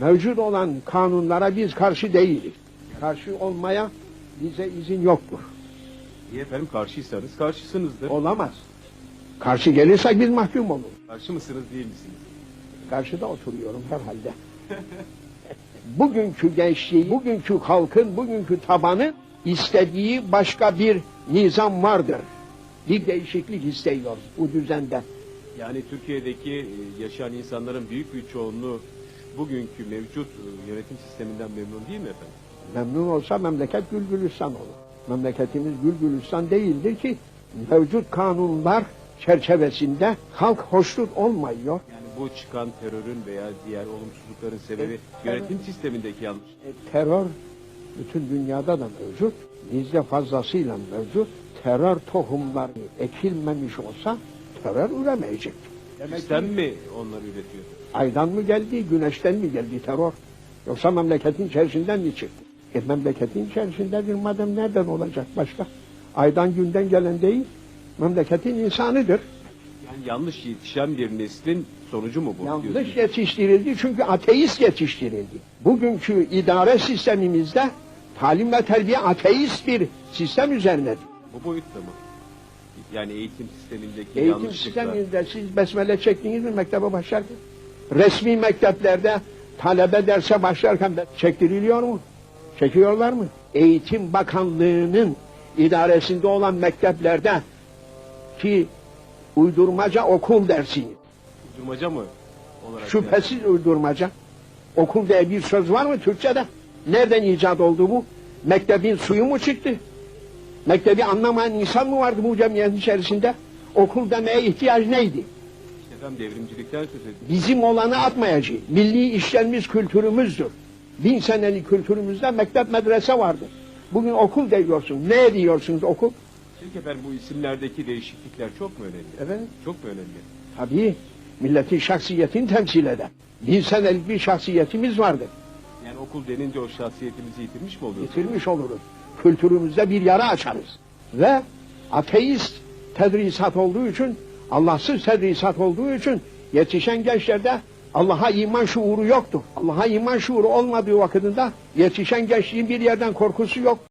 Mevcut olan kanunlara biz karşı değiliz. Karşı olmaya bize izin yoktur. Niye efendim karşıysanız karşısınızdır. Olamaz. Karşı gelirsek biz mahkum oluruz. Karşı mısınız değil misiniz? Karşıda oturuyorum herhalde. bugünkü gençliği, bugünkü halkın, bugünkü tabanı istediği başka bir nizam vardır. Bir değişiklik istiyor bu düzende. Yani Türkiye'deki e, yaşayan insanların büyük bir çoğunluğu bugünkü mevcut e, yönetim sisteminden memnun değil mi efendim? Memnun olsa memleket gül gülistan olur. Memleketimiz gül gülistan değildir ki mevcut kanunlar çerçevesinde halk hoşnut olmuyor. Yani bu çıkan terörün veya diğer olumsuzlukların sebebi yönetim sistemindeki yanlış. E, terör bütün dünyada da mevcut. Bizde fazlasıyla mevcut. Terör tohumları ekilmemiş olsa terör üremeyecek. Demek mi onları üretiyor? aydan mı geldi, güneşten mi geldi terör? Yoksa memleketin içerisinden mi çıktı? E memleketin içerisindedir madem nereden olacak başka? Aydan günden gelen değil, memleketin insanıdır. Yani yanlış yetişen bir neslin sonucu mu bu? Yanlış diyorsunuz? yetiştirildi çünkü ateist yetiştirildi. Bugünkü idare sistemimizde talim ve terbiye ateist bir sistem üzerinedir. Bu boyutta mı? Yani eğitim sistemindeki Eğitim yanlışlıklar. sisteminde siz besmele çektiniz mi mektebe başlarken? Resmi mekteplerde talebe derse başlarken çektiriliyor mu? Çekiyorlar mı? Eğitim Bakanlığı'nın idaresinde olan mekteplerde ki uydurmaca okul dersini Durmaca mı? Olarak Şüphesiz uydurmaca. Okul diye bir söz var mı Türkçe'de? Nereden icat oldu bu? Mektebin suyu mu çıktı? Mektebi anlamayan insan mı vardı bu cemiyetin içerisinde? Okul demeye ihtiyaç neydi? İşte efendim devrimcilikten söz ediyoruz. Bizim olanı atmayacağız. Milli işlerimiz kültürümüzdür. Bin senelik kültürümüzde mektep medrese vardır. Bugün okul diyorsun. Ne diyorsunuz okul? Peki efendim bu isimlerdeki değişiklikler çok mu önemli? Efendim? Çok mu önemli? Tabii milletin şahsiyetini temsil eder. Bin senelik bir şahsiyetimiz vardır. Yani okul denince o şahsiyetimizi yitirmiş mi oluyoruz? Yitirmiş oluruz. Kültürümüzde bir yara açarız. Ve ateist tedrisat olduğu için, Allahsız tedrisat olduğu için yetişen gençlerde Allah'a iman şuuru yoktur. Allah'a iman şuuru olmadığı vakitinde yetişen gençliğin bir yerden korkusu yok.